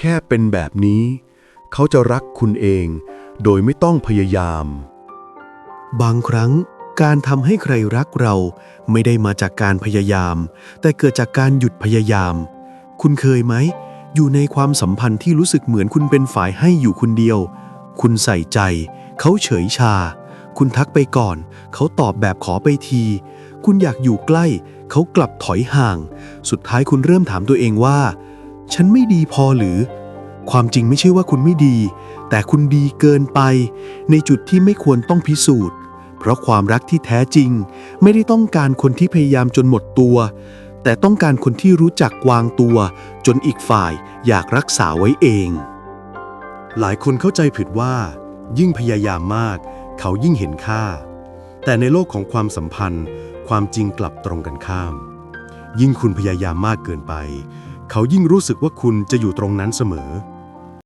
แค่เป็นแบบนี้ เขาจะรักคุณเอง โดยไม่ต้องพยายาม บางครั้งการทำให้ใครรักเราไม่ได้มาจากการพยายาม แต่เกิดจากการหยุดพยายาม คุณเคยไหม อยู่ในความสัมพันธ์ที่รู้สึกเหมือนคุณเป็นฝ่ายให้อยู่คนเดียว คุณใส่ใจ เขาเฉยชา คุณทักไปก่อน เขาตอบแบบขอไปที คุณอยากอยู่ใกล้ เขากลับถอยห่าง สุดท้ายคุณเริ่มถามตัวเองว่า ฉันไม่ดีพอหรือ ความจริงไม่ใช่ว่าคุณไม่ดี แต่คุณดีเกินไป ในจุดที่ไม่ควรต้องพิสูจน์ เพราะความรักที่แท้จริง ไม่ได้ต้องการคนที่พยายามจนหมดตัว แต่ต้องการคนที่รู้จักวางตัว จนอีกฝ่ายอยากรักษาไว้เอง หลายคนเข้าใจผิดว่า ยิ่งพยายามมาก เขายิ่งเห็นค่า แต่ในโลกของความสัมพันธ์ ความจริงกลับตรงกันข้าม ยิ่งคุณพยายามมากเกินไป เขายิ่งรู้สึกว่าคุณจะอยู่ตรงนั้นเสมอ